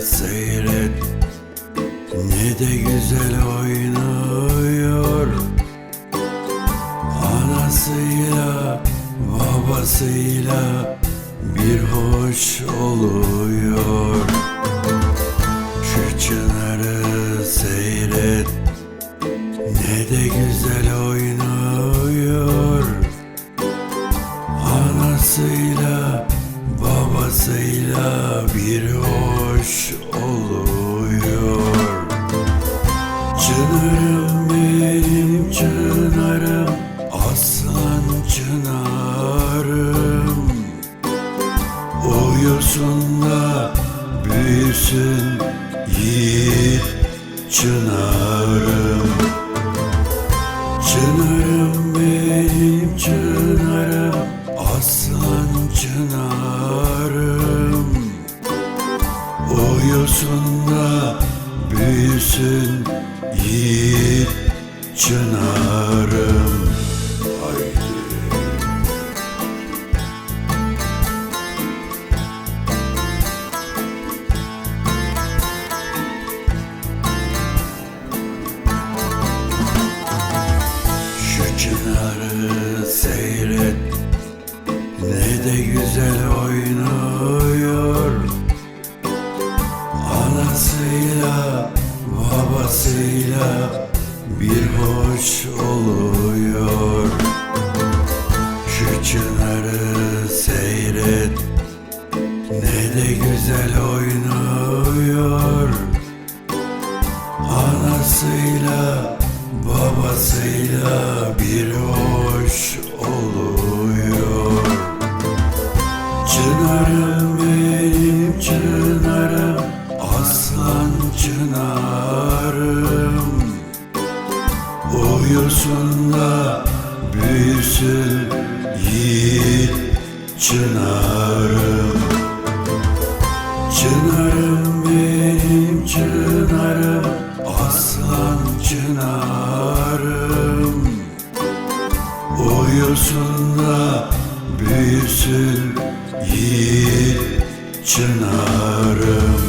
seyret. Ne de güzel oynuyor. Anasıyla babasıyla bir hoş oluyor. Şu çınarı seyret. Ne de güzel oynuyor. Anasıyla babasıyla bir hoş oluyor. Çınarım benim çınarım aslan çınarım. Uyusun da büyüsün yiğit çınarım. Çınarım Uyusun da büyüsün yiğit çınarım Haydi. Şu çınarı seyret Ne de güzel oynuyor Anasıyla babasıyla bir hoş oluyor. Şu çınarı seyret Ne de güzel oynuyor. Anasıyla babasıyla bir hoş oluyor çınarım. Uyusun da büyüsün yiğit çınarım. Çınarım benim çınarım aslan çınarım. Uyusun da büyüsün yiğit çınarım